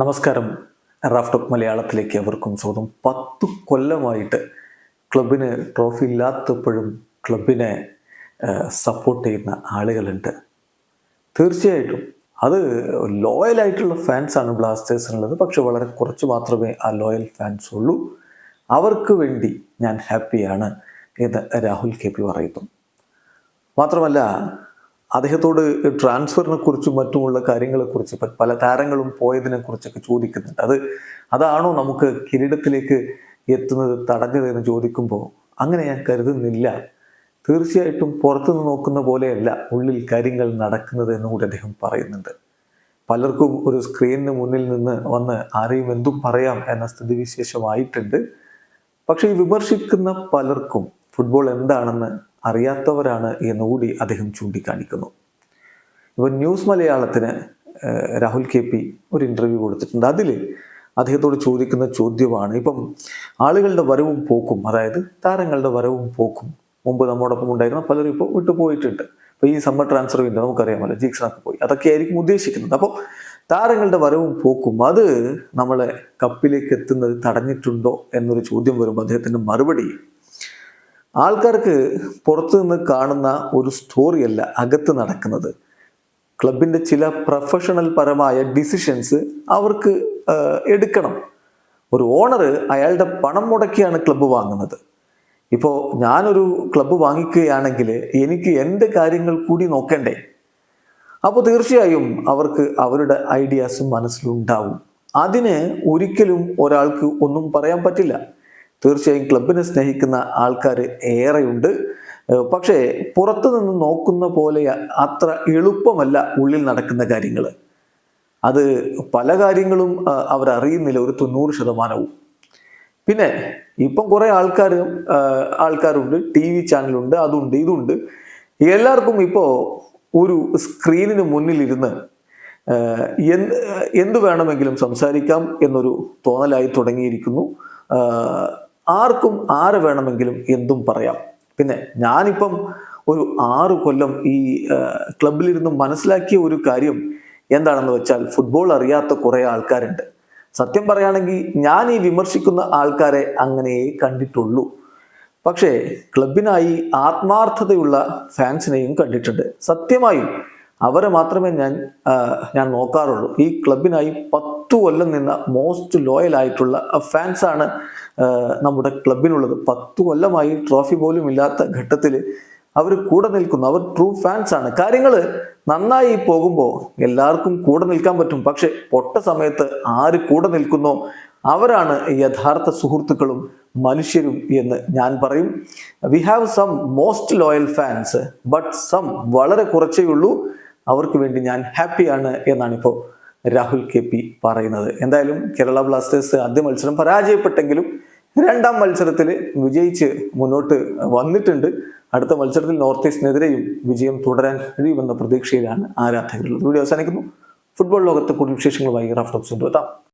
നമസ്കാരം. റാഫ്റ്റോക്ക് മലയാളത്തിലേക്ക് അവർക്കും സ്വാഗതം. പത്ത് കൊല്ലമായിട്ട് ക്ലബിന് ട്രോഫി ഇല്ലാത്തപ്പോഴും ക്ലബിനെ സപ്പോർട്ട് ചെയ്യുന്ന ആളുകളുണ്ട്. തീർച്ചയായിട്ടും അത് ലോയലായിട്ടുള്ള ഫാൻസാണ് ബ്ലാസ്റ്റേഴ്സിനുള്ളത് പക്ഷെ വളരെ കുറച്ച് മാത്രമേ ആ ലോയൽ ഫാൻസ് ഉള്ളൂ. അവർക്ക് വേണ്ടി ഞാൻ ഹാപ്പിയാണ് എന്ന് രാഹുൽ കെ പി പറയുന്നു. മാത്രമല്ല അദ്ദേഹത്തോട് ട്രാൻസ്ഫറിനെ കുറിച്ചും മറ്റുമുള്ള കാര്യങ്ങളെക്കുറിച്ച് പല താരങ്ങളും പോയതിനെ കുറിച്ചൊക്കെ ചോദിക്കുന്നുണ്ട്. അത് അതാണോ നമുക്ക് കിരീടത്തിലേക്ക് എത്തുന്നത് തടഞ്ഞതെന്ന് ചോദിക്കുമ്പോൾ അങ്ങനെ ഞാൻ കരുതുന്നില്ല. തീർച്ചയായിട്ടും പുറത്തുനിന്ന് നോക്കുന്ന പോലെയല്ല ഉള്ളിൽ കാര്യങ്ങൾ നടക്കുന്നത് എന്ന് കൂടി അദ്ദേഹം പറയുന്നുണ്ട്. പലർക്കും ഒരു സ്ക്രീനിന് മുന്നിൽ നിന്ന് വന്ന് ആരെയും എന്തും പറയാം എന്ന സ്ഥിതിവിശേഷമായിട്ടുണ്ട്. പക്ഷേ ഈ വിമർശിക്കുന്ന പലർക്കും ഫുട്ബോൾ എന്താണെന്ന് അറിയാത്തവരാണ് എന്നുകൂടി അദ്ദേഹം ചൂണ്ടിക്കാണിക്കുന്നു. ഇപ്പോൾ ന്യൂസ് മലയാളത്തിന് രാഹുൽ കെ പി ഒരു ഇന്റർവ്യൂ കൊടുത്തിട്ടുണ്ട്. അതിൽ അദ്ദേഹത്തോട് ചോദിക്കുന്ന ചോദ്യമാണ് ഇപ്പം ആളുകളുടെ വരവും പോക്കും അതായത് താരങ്ങളുടെ വരവും പോക്കും മുമ്പ് നമ്മോടൊപ്പം ഉണ്ടായിരുന്ന പലരും ഇപ്പോൾ വിട്ടുപോയിട്ടുണ്ട് ഇപ്പോൾ ഈ സമ്മർ ട്രാൻസ്ഫർ വിൻഡോ നമുക്കറിയാമല്ലോ ജീക്സണൊക്കെ പോയി. അതൊക്കെ ആയിരിക്കും ഉദ്ദേശിക്കുന്നത്. അപ്പോൾ താരങ്ങളുടെ വരവും പോക്കും അത് നമ്മളെ കപ്പിലേക്ക് എത്തുന്നത് തടഞ്ഞിട്ടുണ്ടോ എന്നൊരു ചോദ്യം വരുമ്പോൾ അദ്ദേഹത്തിന്റെ മറുപടി ആൾക്കാർക്ക് പുറത്തു നിന്ന് കാണുന്ന ഒരു സ്റ്റോറിയല്ല അകത്ത് നടക്കുന്നത്. ക്ലബിന്റെ ചില പ്രൊഫഷണൽ പരമായ ഡിസിഷൻസ് അവർക്ക് എടുക്കണം. ഒരു ഓണർ അയാളുടെ പണം മുടക്കിയാണ് ക്ലബ്ബ് വാങ്ങുന്നത്. ഇപ്പോൾ ഞാനൊരു ക്ലബ്ബ് വാങ്ങിക്കുകയാണെങ്കിൽ എനിക്ക് എന്റെ കാര്യങ്ങൾ കൂടി നോക്കണ്ടേ? അപ്പോൾ തീർച്ചയായും അവർക്ക് അവരുടെ ഐഡിയാസും മനസ്സിലുണ്ടാവും. അതിന് ഒരിക്കലും ഒരാൾക്ക് ഒന്നും പറയാൻ പറ്റില്ല. തീർച്ചയായും ക്ലബിനെ സ്നേഹിക്കുന്ന ആൾക്കാർ ഏറെയുണ്ട്. പക്ഷേ പുറത്തു നിന്ന് നോക്കുന്ന പോലെ അത്ര എളുപ്പമല്ല ഉള്ളിൽ നടക്കുന്ന കാര്യങ്ങൾ അത് പല കാര്യങ്ങളും അവരറിയുന്നില്ല ഒരു തൊണ്ണൂറ് ശതമാനവും. പിന്നെ ഇപ്പം കുറെ ആൾക്കാർ ആൾക്കാരുണ്ട് ടി വി ചാനലുണ്ട് അതുണ്ട് ഇതുണ്ട്. എല്ലാവർക്കും ഇപ്പോൾ ഒരു സ്ക്രീനിന് മുന്നിലിരുന്ന് എന്ത് വേണമെങ്കിലും സംസാരിക്കാം എന്നൊരു തോന്നലായി തുടങ്ങിയിരിക്കുന്നു. ആർക്കും ആര് വേണമെങ്കിലും എന്തും പറയാം. പിന്നെ ഞാനിപ്പം ഒരു ആറു കൊല്ലം ഈ ക്ലബിലിരുന്ന് മനസ്സിലാക്കിയ ഒരു കാര്യം എന്താണെന്ന് വെച്ചാൽ ഫുട്ബോൾ അറിയാത്ത കുറേ ആൾക്കാരുണ്ട്. സത്യം പറയുകയാണെങ്കിൽ ഞാൻ ഈ വിമർശിക്കുന്ന ആൾക്കാരെ അങ്ങനെയേ കണ്ടിട്ടുള്ളൂ. പക്ഷേ ക്ലബിനായി ആത്മാർത്ഥതയുള്ള ഫാൻസിനെയും കണ്ടിട്ടുണ്ട്. സത്യമായും അവരെ മാത്രമേ ഞാൻ ഞാൻ നോക്കാറുള്ളൂ. ഈ ക്ലബിനായി പത്തു കൊല്ലം നിന്ന മോസ്റ്റ് ലോയൽ ആയിട്ടുള്ള ഫാൻസാണ് നമ്മുടെ ക്ലബിനുള്ളത്. പത്തു കൊല്ലമായി ട്രോഫി പോലും ഇല്ലാത്ത ഘട്ടത്തിൽ അവർ കൂടെ നിൽക്കുന്നു. അവർ ട്രൂ ഫാൻസ് ആണ്. കാര്യങ്ങൾ നന്നായി പോകുമ്പോൾ എല്ലാവർക്കും കൂടെ നിൽക്കാൻ പറ്റും. പക്ഷെ പൊട്ട സമയത്ത് ആര് കൂടെ നിൽക്കുന്നോ അവരാണ് യഥാർത്ഥ സുഹൃത്തുക്കളും മനുഷ്യരും എന്ന് ഞാൻ പറയും. We have some most loyal fans but some വളരെ കുറച്ചേ ഉള്ളൂ. അവർക്ക് വേണ്ടി ഞാൻ ഹാപ്പിയാണ് എന്നാണ് ഇപ്പോൾ രാഹുൽ കെ പി പറയുന്നത്. എന്തായാലും കേരള ബ്ലാസ്റ്റേഴ്സ് ആദ്യ മത്സരം പരാജയപ്പെട്ടെങ്കിലും രണ്ടാം മത്സരത്തിൽ വിജയിച്ച് മുന്നോട്ട് വന്നിട്ടുണ്ട്. അടുത്ത മത്സരത്തിൽ നോർത്ത് ഈസ്റ്റിനെതിരെയും വിജയം തുടരാൻ കഴിയുമെന്ന പ്രതീക്ഷയിലാണ് ആരാധകരുള്ളത്. വീഡിയോ അവസാനിക്കുന്നു. ഫുട്ബോൾ ലോകത്തെ കൂടുതൽ വിശേഷങ്ങളുമായി റാഫ്റ്റോക്സ് എത്താം